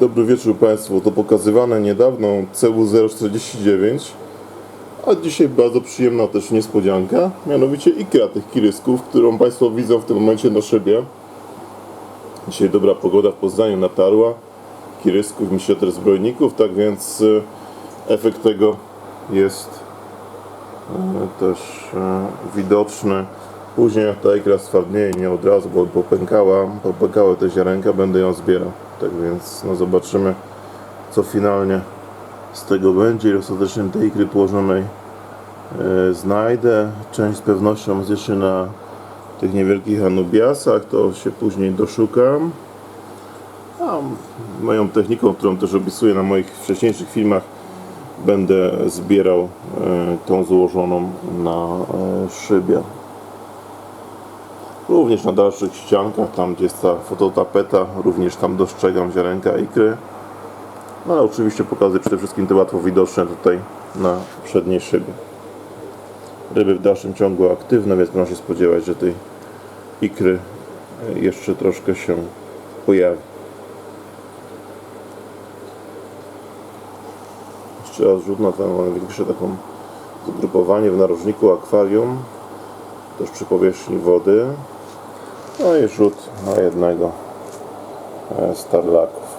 Dobry wieczór Państwu. To pokazywane niedawno CW049. A dzisiaj bardzo przyjemna też niespodzianka, mianowicie ikra tych kirysków, którą Państwo widzą w tym momencie na szybie. Dzisiaj dobra pogoda w Poznaniu natarła. Kirysków, myślę też zbrojników, tak więc e, efekt tego jest e, też e, widoczny. Później jak ta ikra stwardnieje, nie od razu, bo popękała, popękały te ziarenka, będę ją zbierał. Tak więc no zobaczymy, co finalnie z tego będzie. Ile ostatecznie tej ikry położonej e, znajdę. Część z pewnością jest jeszcze na tych niewielkich anubiasach, to się później doszukam. A moją techniką, którą też opisuję na moich wcześniejszych filmach, będę zbierał e, tą złożoną na e, szybie. Również na dalszych ściankach, tam gdzie jest ta fototapeta, również tam dostrzegam ziarenka ikry. No ale oczywiście pokazuję przede wszystkim te łatwo widoczne tutaj na przedniej szybie. Ryby w dalszym ciągu aktywne, więc można się spodziewać, że tej ikry e, jeszcze troszkę się pojawi. Jeszcze raz rzut na to mamy większe taką zgrupowanie w narożniku akwarium, też przy powierzchni wody. No i rzut na jednego e, starlaków.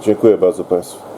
Dziękuję bardzo Państwu.